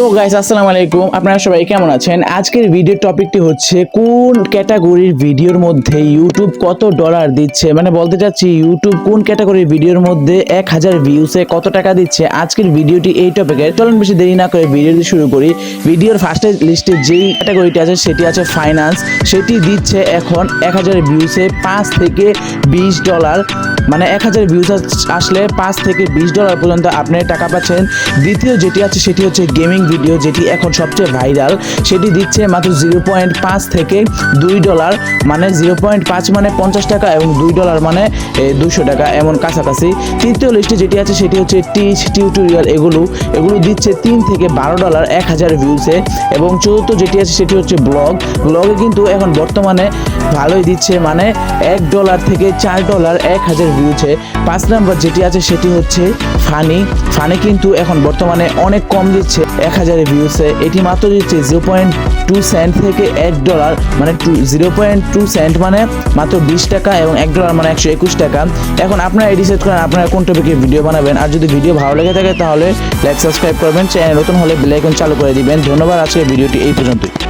তো গাইস আসসালামু আলাইকুম। আপনারা সবাই কেমন আছেন? আজকের ভিডিও টপিকটি হচ্ছে কোন ক্যাটাগরির ভিডিওর মধ্যে ইউটিউব কত ডলার দিচ্ছে? মানে বলতে চাচ্ছি ইউটিউব কোন ক্যাটাগরির ভিডিওর মধ্যে এক হাজার ভিউসে কত টাকা দিচ্ছে? আজকের ভিডিওটি এই টপিকের চলুন বেশি দেরি না করে ভিডিওটি শুরু করি। ভিডিওর ফার্স্টের লিস্টে যেই ক্যাটাগরিটি আছে, সেটি আছে ফাইন্যান্স সেটি দিচ্ছে এখন এক হাজার ভিউসে পাঁচ থেকে বিশ ডলার মানে এক হাজার ভিউজ আসলে পাঁচ থেকে বিশ ডলার পর্যন্ত আপনি টাকা পাচ্ছেন। দ্বিতীয় যেটি আছে, সেটি হচ্ছে গেমিং ভিডিও যেটি এখন সবচেয়ে ভাইরাল সেটি দিচ্ছে মাত্র জিরো পয়েন্ট পাঁচ থেকে দুই ডলার মানে জিরো পয়েন্ট পাঁচ মানে পঞ্চাশ টাকা এবং দুই ডলার মানে দুশো টাকা এমন কাছাকাছি। তৃতীয় লিস্টে যেটি আছে, সেটি হচ্ছে টিচ টিউটোরিয়াল এগুলো। এগুলো দিচ্ছে তিন থেকে বারো ডলার এক হাজার ভিউসে এবং চতুর্থ যেটি আছে, সেটি হচ্ছে ব্লগ ব্লগে কিন্তু এখন বর্তমানে ভালোই দিচ্ছে মানে এক ডলার থেকে চার ডলার এক হাজার ভিউছে পাঁচ নাম্বার যেটি আছে সেটি হচ্ছে ফানি। ফানি কিন্তু এখন বর্তমানে অনেক কম দিচ্ছে, এক হাজার ভিউসে এটি মাত্র দিচ্ছে জিরো পয়েন্ট টু সেন্ট থেকে এক ডলার মানে two zero point two cent মানে মাত্র বিশ টাকা এবং এক ডলার মানে একশো একুশ টাকা। এখন আপনারা ডিসাইড করেন, আপনারা কোন টপিকে ভিডিও বানাবেন। আর যদি ভিডিও ভালো লেগে থাকে তাহলে লাইক সাবস্ক্রাইব করবেন। চ্যানেল নতুন হলে বেল আইকন চালু করে দিবেন। ধন্যবাদ আজকের ভিডিওটি এই পর্যন্তই।